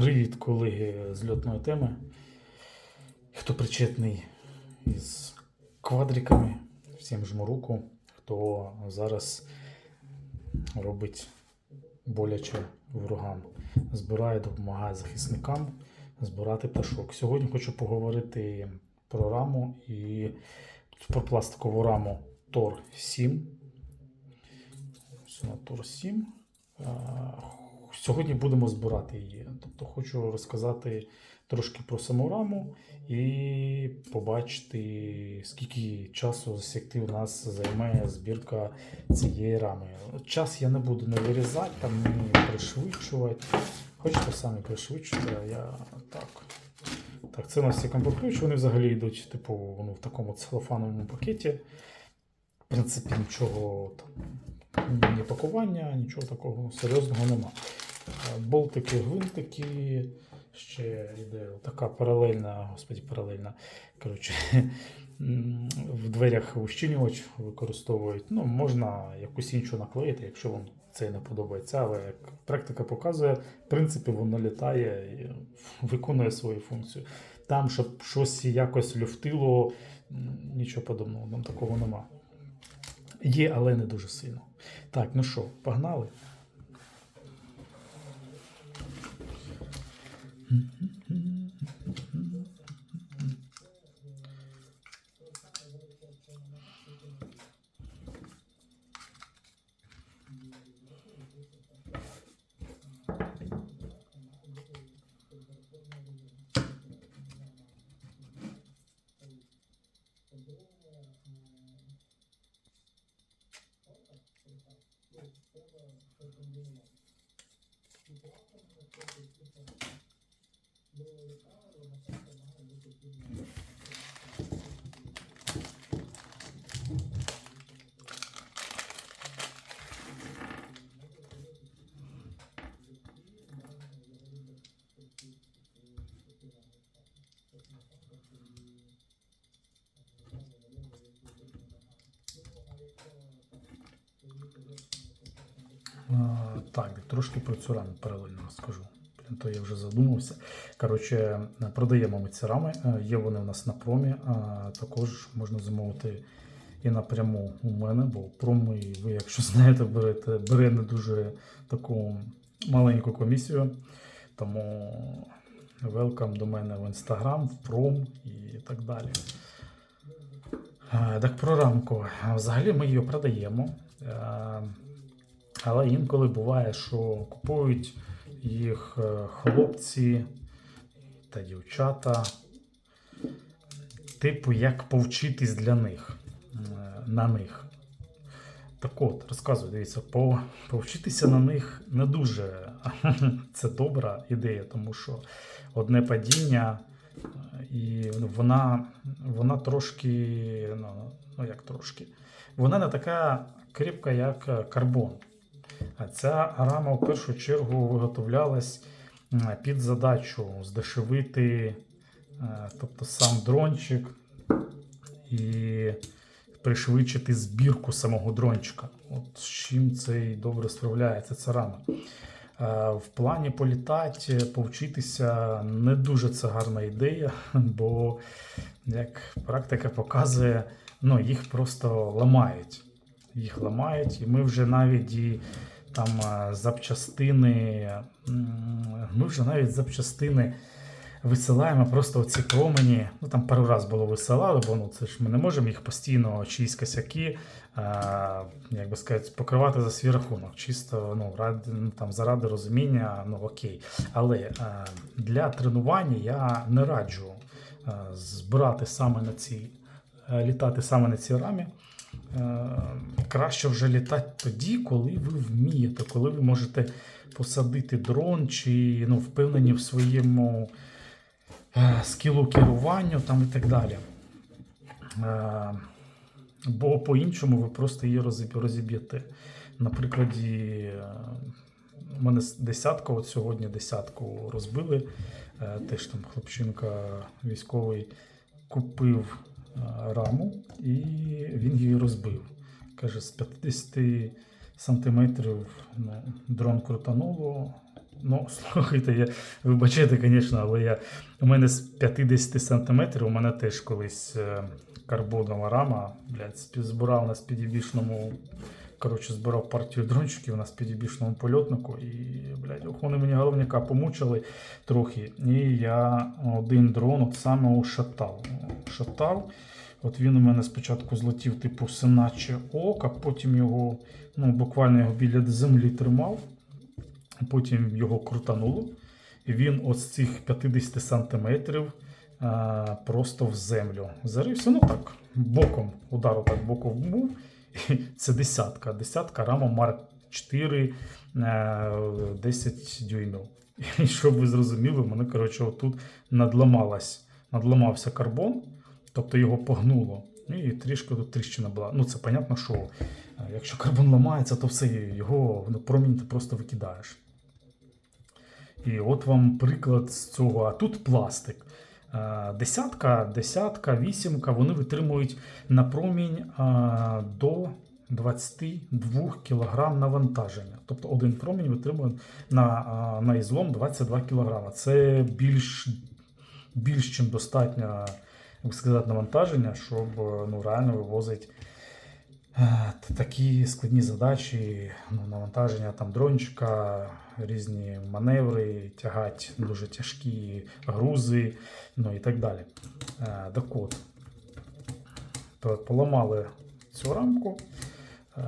Привіт, колеги з льотної теми. Хто причетний із квадриками, всім жму руку. Хто зараз робить боляче ворогам, збирає, допомагає захисникам збирати пташок. Сьогодні хочу поговорити про раму і про пластикову раму Тор 7. Ось вона Тор 7. Сьогодні будемо збирати її. Тобто хочу розказати трошки про саму раму і побачити, скільки часу засікти у нас займає збірка цієї рами. Час я не буду не вирізати, там не пришвидшувати. Хочете самі пришвидшити, а я так. Так, це у нас всі комплектуючі, вони взагалі йдуть, типу, ну, в такому целофановому пакеті. В принципі, нічого там, ні пакування, нічого такого серйозного нема. Болтики, гвинтики, ще йде така паралельна, господі, паралельна. Коротше, в дверях ущільнювач використовують. Ну, можна якусь іншу наклеїти, якщо вам це не подобається. Але як практика показує, в принципі, воно літає і виконує свою функцію. Там, щоб щось якось люфтило, нічого подобного, там такого нема. Є, але не дуже сильно. Так, ну що, погнали? А, Так, трошки про цю раму паралельно розкажу. То я вже задумався. Коротше, продаємо ми ці рами. Е, Є вони у нас на промі. а Також можна замовити і напряму у мене, бо проми, ви, якщо знаєте, берете, бере не дуже таку маленьку комісію. Тому велкам до мене в інстаграм, в пром і так далі. Е, Так про рамку. Взагалі ми її продаємо. Але інколи буває, що купують їх е, хлопці та дівчата, типу, як повчитись для них е, на них. Так от, розказую, дивіться, повчитися на них не дуже це добра ідея, тому що одне падіння, е, і вона, вона трошки, ну, ну як трошки, вона не така кріпка, як карбон. Ця рама в першу чергу виготовлялась під задачу здешевити, е, тобто сам дрончик і пришвидшити збірку самого дрончика. От з чим це і добре справляється ця рама. Е, В плані політати, повчитися не дуже це гарна ідея, бо, як практика показує, ну, їх просто ламають. Їх ламають, і ми вже навіть і там е, запчастини, ми вже навіть запчастини висилаємо просто оці промені. Ну там пару раз було висилали, бо ну це ж ми не можемо їх постійно чиїсь косяки, е, як би сказати, покривати за свій рахунок. Чисто ну, ради, ну, там, заради розуміння, ну окей. Але е, для тренування я не раджу е, збирати саме на цій, е, літати саме на цій рамі. Е, краще вже літати тоді, коли ви вмієте, коли ви можете посадити дрон чи ну, впевнені в своєму е, скілу керуванню там, і так далі. Е, бо по-іншому ви просто її розіб'єте. На прикладі, е, у мене десятка, от сьогодні десятку розбили. Теж там хлопчинка військовий купив раму і він її розбив. Каже, з 50 сантиметрів ну, дрон крутануло, Ну, слухайте, я, вибачайте, звісно, але я, у мене з 50 см, у мене теж колись е, карбонова рама, блядь, збирав на спідібішному, коротше, збирав партію дрончиків на спідібішному польотнику, і, блядь, ох, вони мені головняка помучили трохи. І я один дрон от саме ушатав. Шатав. От він у мене спочатку злетів, типу, синаче ока, потім його, ну, буквально його біля землі тримав, потім його крутануло. І він от з цих 50 сантиметрів а, просто в землю зарився. Ну так, боком, удару так боком був. Це десятка. Десятка рама Марк 4 е, 10 дюймів. І щоб ви зрозуміли, мене, коротше, отут надламалась, надламався карбон, тобто його погнуло. І трішки тут тріщина була. Ну, це понятно, що е, якщо карбон ламається, то все, його ну, промінь ти просто викидаєш. І от вам приклад з цього. А тут пластик. Е, Десятка, десятка, вісімка, вони витримують на промінь е, до 22 кг навантаження. Тобто один промінь витримує на, е, на ізлом 22 кг. Це більш, більш чим достатньо сказати, навантаження, щоб ну, реально вивозити такі складні задачі, ну, навантаження там дрончика, різні маневри, тягати дуже тяжкі грузи, ну і так далі. Е, Так от, то поламали цю рамку. Е,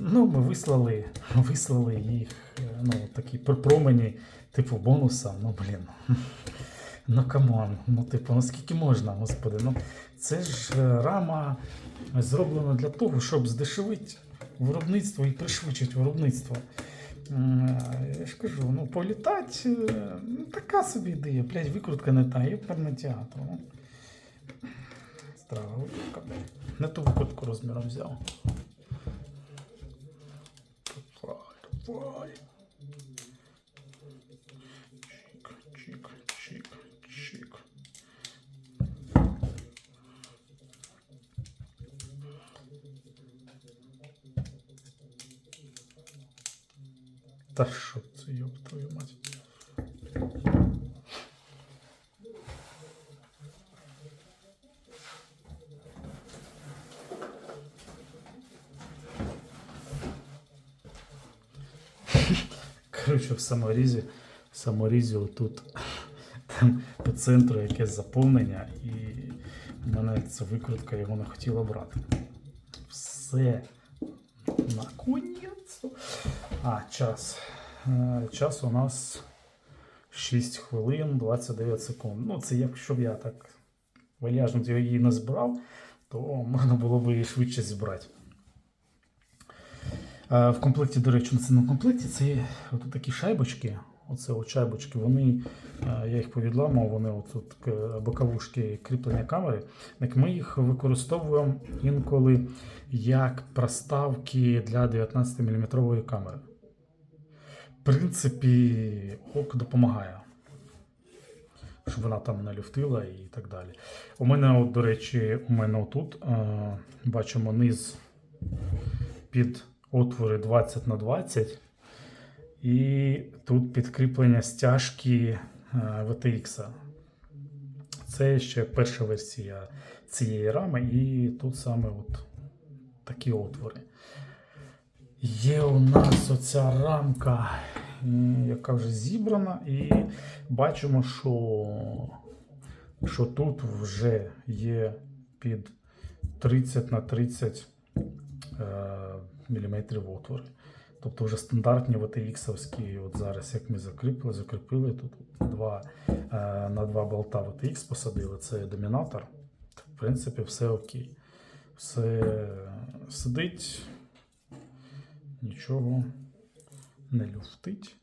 Ну, ми вислали, вислали їх, е, ну, такі промені, типу бонуса. Ну, блін. Ну камон, ну типу, ну скільки можна, господи. Ну це ж рама зроблена для того, щоб здешевити виробництво і пришвидшити виробництво. Е, Я ж кажу, ну політати, е, ну, така собі ідея, блядь, викрутка не та, є театр. Ну. Страва викрутка, блядь. Не ту викрутку розміром взяв. Тупай, давай. Та що це, ёб твою мать? Коротше, в саморізі, в саморізі отут там по центру якесь заповнення, і в мене ця викрутка його не хотіла брати. Все. Наконець. А, час. Е, Час у нас 6 хвилин 29 секунд. Ну, це якщо б я так вальяжно її не збирав, то можна було б її швидше зібрати. Е, В комплекті, до речі, це не комплекті, це от такі шайбочки. Оце от шайбочки, вони, е, я їх повідламав, вони от тут е, боковушки кріплення камери. Так ми їх використовуємо інколи як проставки для 19-мм камери. Принципі, ок допомагає. Щоб вона там не люфтила і так далі. У мене, от, до речі, у мене отут е, бачимо низ під отвори 20 на 20 і тут підкріплення стяжки е, VTX. Це ще перша версія цієї рами, і тут саме от такі отвори. Є у нас оця рамка, яка вже зібрана, і бачимо, що, що тут вже є під 30 на 30 е, мм отвори. Тобто вже стандартні VTX-овські, от зараз як ми закріпили, закріпили тут два, е, на два болта VTX посадили, це домінатор. В принципі, все окей. Все сидить, нічого не люфтить.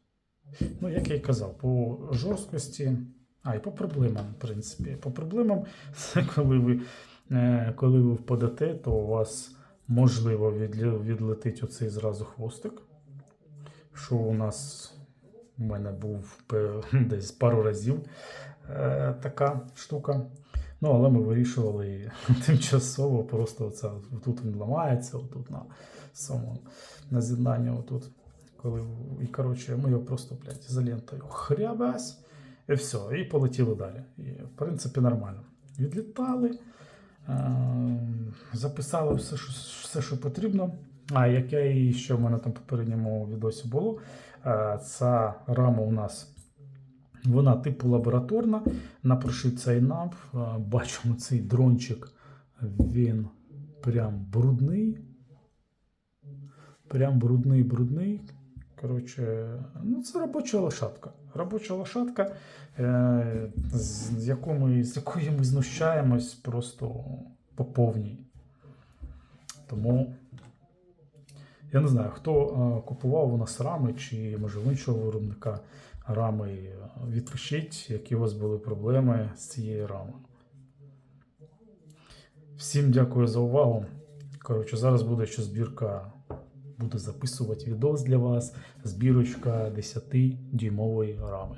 Ну, як я і казав, по жорсткості, а і по проблемам, в принципі. По проблемам, це коли ви, е, коли ви впадете, то у вас можливо відлетить оцей зразу хвостик. Що у нас у мене був десь пару разів е, така штука. Ну, але ми вирішували тимчасово, просто оце, тут він ламається, отут на самому на з'єднанні отут Коли, і коротше, ми його просто, блядь, ізолентою хрябась, і все, і полетіли далі. І, в принципі, нормально. Відлітали, е, записали все, що, все, що потрібно. А яке і що в мене там попередньому відосі було, е, ця рама у нас. Вона типу лабораторна, на прошивці INAP. Бачимо цей дрончик, він прям брудний. Прям брудний, брудний. Коротше, ну це робоча лошадка. Робоча лошадка, е, з, якою з якої ми знущаємось просто по повній. Тому я не знаю, хто е, купував у нас рами, чи може в іншого виробника рами. Відпишіть, які у вас були проблеми з цією рамою. Всім дякую за увагу. Коротше, зараз буде ще збірка. Буду записувати відос для вас. Збірочка 10-дюймової рами.